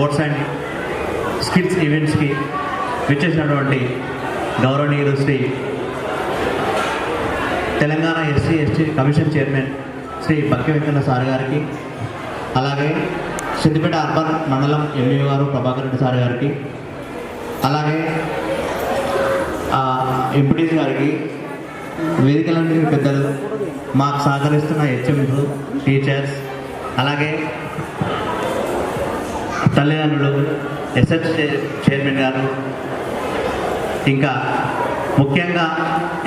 Sports and skills ఈవెంట్స్కి విచ్చేసినటువంటి గౌరవనీయులు Shri Telangana SC ST commission chairman Shri Bakki Venkanna sir గారికి అలాగే సిద్దిపేట అర్బన్ మండలం ఎంఈఓ గారు ప్రభాకర్ రెడ్డి సార్ గారికి అలాగే ఎంపీటీసీ గారికి వేదికలన్నీ పెద్దలు మాకు సహకరిస్తున్న హెచ్ఎంలు టీచర్స్ అలాగే తల్లిదండ్రులు ఎస్ఎస్ చైర్మన్ గారు. ఇంకా ముఖ్యంగా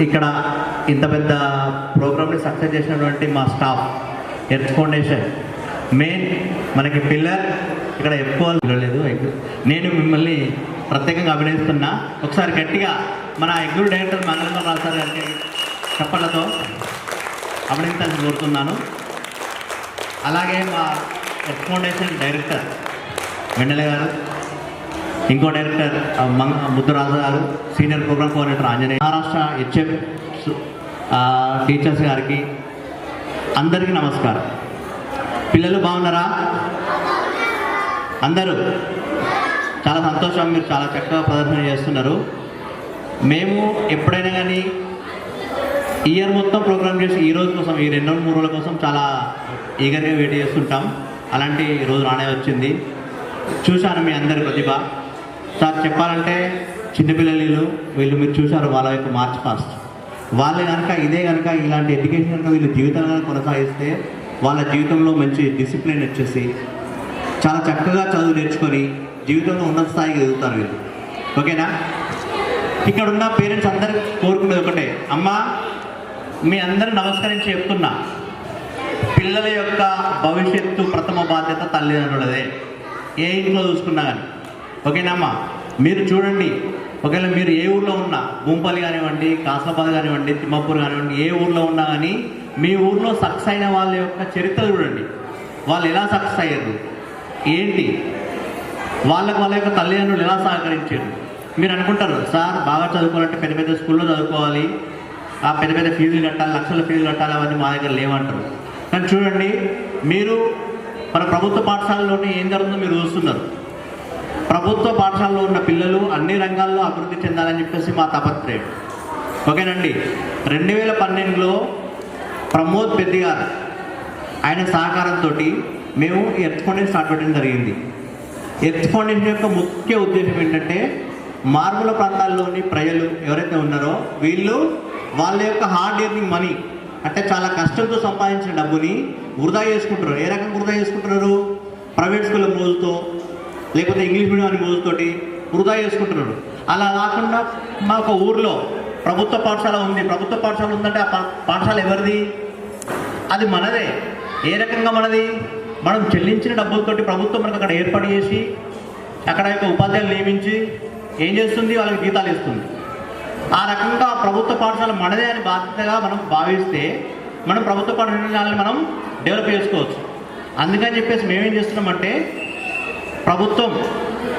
ఇక్కడ ఇంత పెద్ద ప్రోగ్రామ్ని సక్సెస్ చేసినటువంటి మా స్టాఫ్ ఎర్త్ ఫౌండేషన్. మెయిన్ మనకి పిల్లర్ ఇక్కడ ఎక్కువ లేదు. నేను మిమ్మల్ని ప్రత్యేకంగా అభినయిస్తున్నా ఒకసారి గట్టిగా మన ఎగ్రూడ్ డైరెక్టర్ మంగళం రావు సార్ గారికి చెప్పలతో అభినందించాలని కోరుతున్నాను. అలాగే మా ఎక్స్ ఫౌండేషన్ డైరెక్టర్ వెన్నెల గారు ఇంకో డైరెక్టర్ ఆ, Mudduraju garu senior program coordinator Anjaneya. Maharashtra HF teachers గారికి అందరికీ నమస్కారం. పిల్లలు బాగున్నారా? అందరూ? చాలా సంతోషం మీరు చాలా చక్కగా ప్రదర్శన చేస్తున్నారు. మేము ఎప్పుడైనా కానీ ఇయర్ మొత్తం ప్రోగ్రామ్ చేసి ఈ రోజు కోసం ఈ రెండు మూడు రోజుల కోసం చాలా ఈగర్గా వెయిట్ చేస్తుంటాం. అలాంటి రోజు రానే వచ్చింది. చూశాను మీ అందరి ప్రతిభ. సార్ చెప్పాలంటే చిన్నపిల్లలు వీళ్ళు మీరు చూశారు వాళ్ళ యొక్క మార్చ్ పాస్ట్. వాళ్ళు కనుక ఇదే కనుక ఇలాంటి ఎడ్యుకేషన్ కనుక వీళ్ళు జీవితాలను కొనసాగిస్తే వాళ్ళ జీవితంలో మంచి డిసిప్లిన్ వచ్చేసి చాలా చక్కగా చదువు నేర్చుకొని జీవితంలో ఉన్నత స్థాయికి ఎదుగుతారు వీళ్ళు. ఓకేనా? ఇక్కడ ఉన్న పేరెంట్స్ అందరు కోరుకునేది ఒకటే. అమ్మా మీ అందరూ నమస్కరించి చెప్తున్నా. పిల్లల యొక్క భవిష్యత్తు ప్రథమ బాధ్యత తల్లిదండ్రులదే. ఏ ఇంట్లో చూసుకున్నా కానీ. ఓకేనమ్మా మీరు చూడండి. ఒకవేళ మీరు ఏ ఊర్లో ఉన్నా భూంపల్లి కానివ్వండి కాసాబాద్ కానివ్వండి తిమ్మపూర్ కానివ్వండి ఏ ఊర్లో ఉన్నా కానీ మీ ఊర్లో సక్సెస్ అయిన వాళ్ళ యొక్క చరిత్ర చూడండి. వాళ్ళు ఎలా సక్సెస్ అయ్యారు? ఏంటి? వాళ్ళకు వాళ్ళ యొక్క తల్లిదండ్రులు ఎలా సహకరించారు? మీరు అనుకుంటారు సార్ బాగా చదువుకోవాలంటే పెద్ద పెద్ద స్కూల్లో చదువుకోవాలి. ఆ పెద్ద పెద్ద ఫీజులు కట్టాలి లక్షల ఫీజులు కట్టాలి అవన్నీ మా దగ్గర లేవంటారు. కానీ చూడండి మీరు మన ప్రభుత్వ పాఠశాలలోనే ఏం జరుగుతుందో మీరు చూస్తున్నారు. ప్రభుత్వ పాఠశాలలో ఉన్న పిల్లలు అన్ని రంగాల్లో అభివృద్ధి చెందాలని చెప్పేసి మా తపత్రయం. ఓకేనండి. రెండు వేల పన్నెండులో ప్రమోద్ పెద్ది గారు ఆయన సహకారంతో మేము ఎర్త్ ఫౌండేషన్ స్టార్ట్ పెట్టడం జరిగింది. ఎర్త్ ఫౌండేషన్ యొక్క ముఖ్య ఉద్దేశం ఏంటంటే మారుమూల ప్రాంతాల్లోని ప్రజలు ఎవరైతే ఉన్నారో వీళ్ళు వాళ్ళ యొక్క హార్డ్ ఎర్నింగ్ మనీ అంటే చాలా కష్టంతో సంపాదించిన డబ్బుని వృధా చేసుకుంటారు ఏ రకంగా వృధా చేసుకుంటున్నారు? ప్రైవేట్ స్కూల్ మోజుతో లేకపోతే ఇంగ్లీష్ మీడియం అని మోజుతోటి వృధా చేసుకుంటున్నారు. అలా కాకుండా మా ఒక ఊర్లో ప్రభుత్వ పాఠశాల ఉంది. ప్రభుత్వ పాఠశాల ఉందంటే ఆ పాఠశాల ఎవరిది? అది మనదే. ఏ రకంగా మనది? మనం చెల్లించిన డబ్బులతోటి ప్రభుత్వం మనకు అక్కడ ఏర్పాటు చేసి అక్కడ యొక్క ఉపాధ్యాయులు నియమించి ఏం చేస్తుంది? వాళ్ళకి జీతాలు ఇస్తుంది. ఆ రకంగా ప్రభుత్వ పాఠశాల మనదే అని బాధ్యతగా మనం భావిస్తే మనం ప్రభుత్వ పాఠశాలని మనం డెవలప్ చేసుకోవచ్చు. అందుకని చెప్పేసి మేమేం చేస్తున్నామంటే ప్రభుత్వం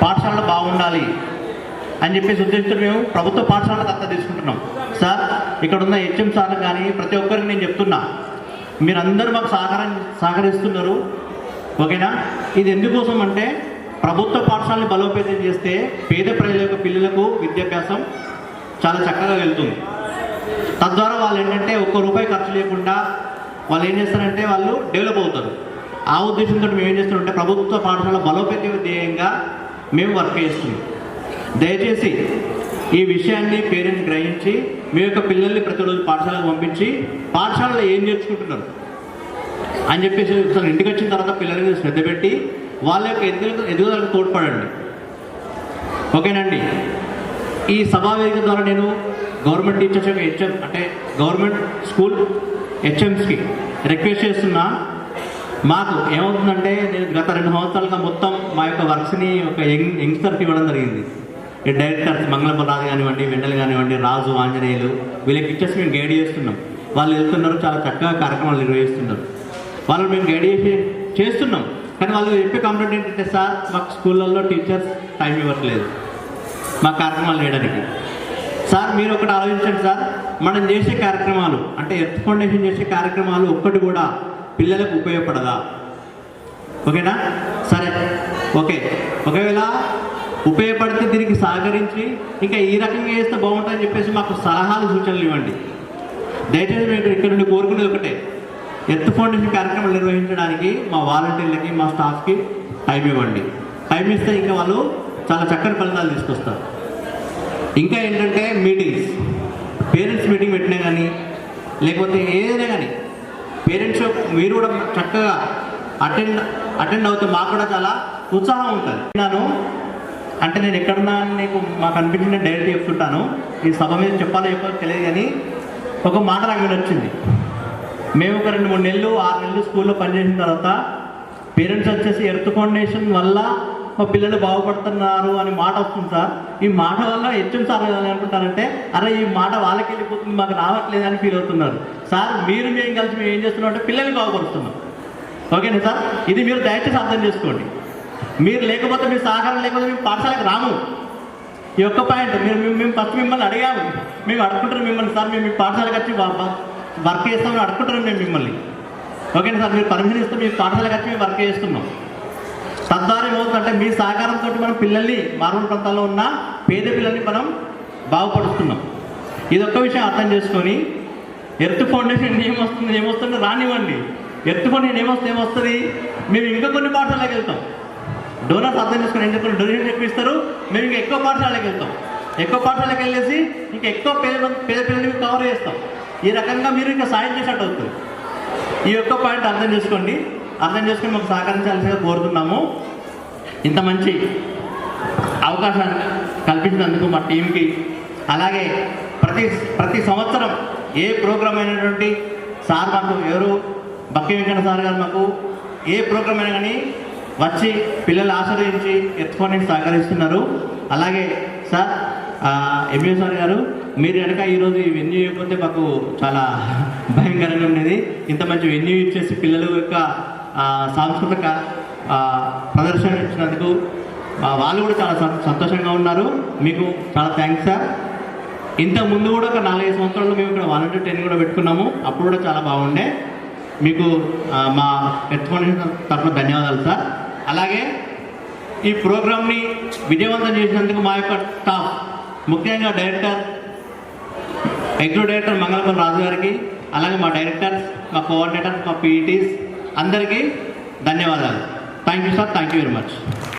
పాఠశాలలు బాగుండాలి అని చెప్పేసి ఉద్దేశం మేము ప్రభుత్వ పాఠశాల దత్త తీసుకుంటున్నాం. సార్ ఇక్కడ ఉన్న హెచ్ఎం సార్ కానీ ప్రతి ఒక్కరికి నేను చెప్తున్నా మీరందరూ మాకు సహకారం సహకరిస్తున్నారు. ఓకేనా? ఇది ఎందుకోసం అంటే ప్రభుత్వ పాఠశాలని బలోపేతం చేస్తే పేద ప్రజల యొక్క పిల్లలకు విద్యాభ్యాసం చాలా చక్కగా వెళ్తుంది. తద్వారా వాళ్ళు ఏంటంటే ఒక్క రూపాయి ఖర్చు లేకుండా వాళ్ళు ఏం చేస్తారంటే వాళ్ళు డెవలప్ అవుతారు. ఆ ఉద్దేశంతో మేము ఏం చేస్తున్నామంటే ప్రభుత్వ పాఠశాల బలోపేత ధ్యేయంగా మేము వర్క్ చేస్తున్నాం. దయచేసి ఈ విషయాన్ని పేరెంట్స్ గ్రహించి మీ యొక్క పిల్లల్ని ప్రతిరోజు పాఠశాలకు పంపించి పాఠశాలలో ఏం నేర్చుకుంటున్నారు? అని చెప్పేసి అసలు ఇంటికి వచ్చిన తర్వాత పిల్లల మీద శ్రద్ధ పెట్టి వాళ్ళ యొక్క ఎదుగు ఎదుగుదలకు తోడ్పడండి. ఓకేనండి? ఈ సభా వేదిక ద్వారా నేను గవర్నమెంట్ టీచర్స్ యొక్క హెచ్ఎం అంటే గవర్నమెంట్ స్కూల్ హెచ్ఎంస్కి రిక్వెస్ట్ చేస్తున్నా మాకు ఏమవుతుందంటే నేను గత రెండు సంవత్సరాలుగా మొత్తం మా యొక్క వర్క్స్ని ఒక యంగ్ యంగ్స్టర్కి ఇవ్వడం జరిగింది. డైరెక్టర్స్ మంగళప రాజు కానివ్వండి వెండలు కానివ్వండి రాజు ఆంజనేయులు వీళ్ళకి ఇచ్చేసి మేము గైడ్ చేస్తున్నాం. వాళ్ళు వెళ్తున్నారు చాలా చక్కగా కార్యక్రమాలు నిర్వహిస్తున్నారు. వాళ్ళు మేము గైడ్ చేసి చేస్తున్నాం. కానీ వాళ్ళు చెప్పే కంప్లైంట్ ఏంటంటే సార్ మాకు స్కూళ్ళల్లో టీచర్స్ టైం ఇవ్వట్లేదు. మా కార్యక్రమాలు చేయడానికి. సార్ మీరు ఒకటి ఆలోచించండి సార్. మనం చేసే కార్యక్రమాలు అంటే ఎర్త్ ఫౌండేషన్ చేసే కార్యక్రమాలు ఒక్కటి కూడా పిల్లలకు ఉపయోగపడదా? ఓకేనా? సరే ఓకే. ఒకవేళ ఉపయోగపడితే దీనికి సహకరించి ఇంకా ఈ రకంగా చేస్తే బాగుంటుందని చెప్పేసి మాకు సలహాలు సూచనలు ఇవ్వండి. దయచేసి మేము ఇక్కడ నుండి కోరుకునేది ఒకటే. ఎత్తు ఫౌండేషన్ కార్యక్రమాలు నిర్వహించడానికి మా వాలంటీర్లకి మా స్టాఫ్కి టైం ఇవ్వండి. టైం ఇస్తే ఇంకా వాళ్ళు చాలా చక్కని ఫలితాలు తీసుకొస్తారు. ఇంకా ఏంటంటే మీటింగ్స్ పేరెంట్స్ మీటింగ్ పెట్టినా కానీ లేకపోతే ఏదైనా కానీ పేరెంట్స్ మీరు కూడా చక్కగా అటెండ్ అటెండ్ అవుతే మాకు కూడా చాలా ఉత్సాహం ఉంటుంది. నేను అంటే నేను ఎక్కడున్నా నీకు మాకు అనిపించిన డైరెక్ట్ చెప్తుంటాను. ఈ సభ మీద చెప్పాలో చెప్పాలో తెలియదు కానీ ఒక మాట నాకు నచ్చింది మేము ఒక రెండు మూడు నెలలు ఆరు నెలలు స్కూల్లో పనిచేసిన తర్వాత పేరెంట్స్ వచ్చేసి ఎర్త్ ఫౌండేషన్ వల్ల మా పిల్లలు బాగుపడుతున్నారు అని మాట వస్తుంది సార్. ఈ మాట వల్ల హెచ్ఎం సార్ అనుకుంటారంటే అరే ఈ మాట వాళ్ళకి వెళ్ళిపోతుంది మాకు రావట్లేదు అని ఫీల్ అవుతున్నారు. సార్ మీరు మేము కలిసి మేము ఏం చేస్తున్నాం అంటే పిల్లల్ని బాగుపడుతున్నాం ఓకేనా సార్? ఇది మీరు దయచేసి అర్థం చేసుకోండి. మీరు లేకపోతే మీ సహకారం లేకపోతే మేము పాఠశాలకు రాము. ఈ ఒక్క పాయింట్ మీరు మేము- మేము ఫస్ట్ మిమ్మల్ని అడిగాము. మేము అడుగుకుంటారు మిమ్మల్ని సార్ మేము మీ పాఠశాలకు వచ్చి వర్క్ చేస్తామని అడుగుకుంటారు మేము మిమ్మల్ని. ఓకేనా సార్? మీరు పర్మిషన్ ఇస్తే మీ పాఠశాలకు వచ్చి మేము వర్క్ చేస్తున్నాం. తద్వారా ఏమవుతుందంటే మీ సహకారంతో మనం పిల్లల్ని మారుమూల ప్రాంతాల్లో ఉన్న పేద పిల్లల్ని మనం బాగుపడుతున్నాం ఇది ఒక్క విషయం అర్థం చేసుకొని ఎర్త్ ఫౌండేషన్ ఏమొస్తుంది ఏమొస్తుంది రానివ్వండి. ఎర్త్ ఫౌండేషన్ ఏమొస్తుంది ఏమొస్తుంది మేము ఇంకా కొన్ని పాఠశాలకు వెళ్తాం. డోనర్స్ అర్థం చేసుకుని ఏం చెప్పారు డొనేషన్ చెప్పిస్తారు మేము ఇంకా ఎక్కువ పాఠశాలకు వెళ్తాం. ఎక్కువ పాఠశాలకు వెళ్ళేసి ఇంకా ఎక్కువ పేద పేద పిల్లల్ని కవర్ చేస్తాం. ఈ రకంగా మీరు ఇంకా సాయం చేసినట్టు అవుతుంది. ఈ యొక్క పాయింట్ అర్థం చేసుకోండి. అర్థం చేసుకుని మాకు సహకరించాల్సిగా కోరుతున్నాము. ఇంత మంచి అవకాశాన్ని కల్పించినందుకు మా టీంకి. అలాగే ప్రతి ప్రతి సంవత్సరం ఏ ప్రోగ్రామ్ అయినటువంటి సార్ మాకు ఎవరు బక్కి వెంకట సార్ గారు మాకు ఏ ప్రోగ్రామ్ అయినా కానీ వచ్చి పిల్లలు ఆశ్రయించి ఎత్తుకొని సహకరిస్తున్నారు. అలాగే సార్ ఎంఏ సార్ గారు మీరు కనుక ఈరోజు ఈ వెన్యూ ఇవ్వకపోతే మాకు చాలా భయంకరంగా ఉండేది. ఇంత మంచి వెన్యూ ఇచ్చేసి పిల్లల యొక్క సాంస్కృతిక ప్రదర్శన ఇచ్చినందుకు వాళ్ళు కూడా చాలా సంతోషంగా ఉన్నారు. మీకు చాలా థ్యాంక్స్ సార్ ఇంతకుముందు ముందు కూడా ఒక నాలుగైదు సంవత్సరాలు మేము ఇక్కడ వాలంటీర్ ట్రైనింగ్ కూడా పెట్టుకున్నాము. అప్పుడు కూడా చాలా బాగుండే. మీకు మా ఎర్త్ ఫౌండేషన్ తరఫున ధన్యవాదాలు సార్ అలాగే ఈ ప్రోగ్రామ్ని విజయవంతం చేసినందుకు మా యొక్క స్టాఫ్ ముఖ్యంగా director executive director Mangalapalli Raju గారికి అలాగే మా డైరెక్టర్స్ మా కోఆర్డినేటర్స్ మా పీఈటీస్ అందరికీ ధన్యవాదాలు. Thank you sir thank you very much